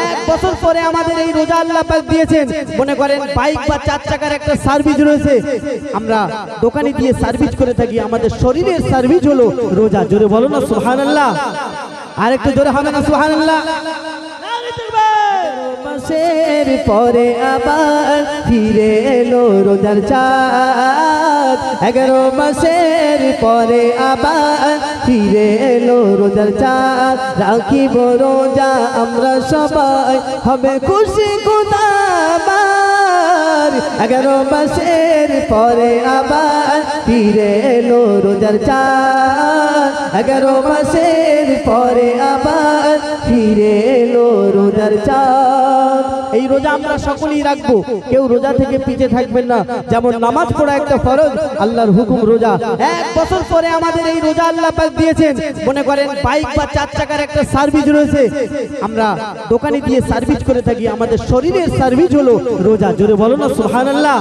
এক বছর পরে আমাদের এই রোজা আল্লাহ পাক দিয়েছেন। মনে করেন বাইক বা চার চাকার একটা সার্ভিস রয়েছে। আমরা দোকানে দিয়ে সার্ভিস করে থাকি, আমাদের শরীরের সার্ভিস হলো রোজা। জোরে বলো না, সুবহানাল্লাহ। আর আরেকটু জোরে হবে না, সুবহানাল্লাহ। মাসের পরে আবার ফিরে এলো রোজার চাঁদ। এগারো মাসের পরে আবার ফিরে এলো রোজার চাঁদ। রাখিব রোজা আমরা সবাই, হবে খুশি কুদাবার এগারো মাসের পরে আবার ফিরে এলো রোজার চাঁদ। এগারো মাসের পরে আবার ফিরে এলো রোজার চাঁদ। রোজা আমরা সকলেই রাখব। কেউ রোজা থেকে পিছিয়ে থাকবেন না। যেমন নামাজ পড়া একটা ফরজ, আল্লাহর হুকুম রোজা। এক বছর পরে আমাদের এই রোজা আল্লাহ পাক দিয়েছেন। মনে করেন বাইক বা চার চাকার একটা সার্ভিস রয়েছে। আমরা দোকানে দিয়ে সার্ভিস করে থাকি। আমাদের শরীরের সার্ভিস হলো রোজা। জোরে বলো না, সুবহানাল্লাহ।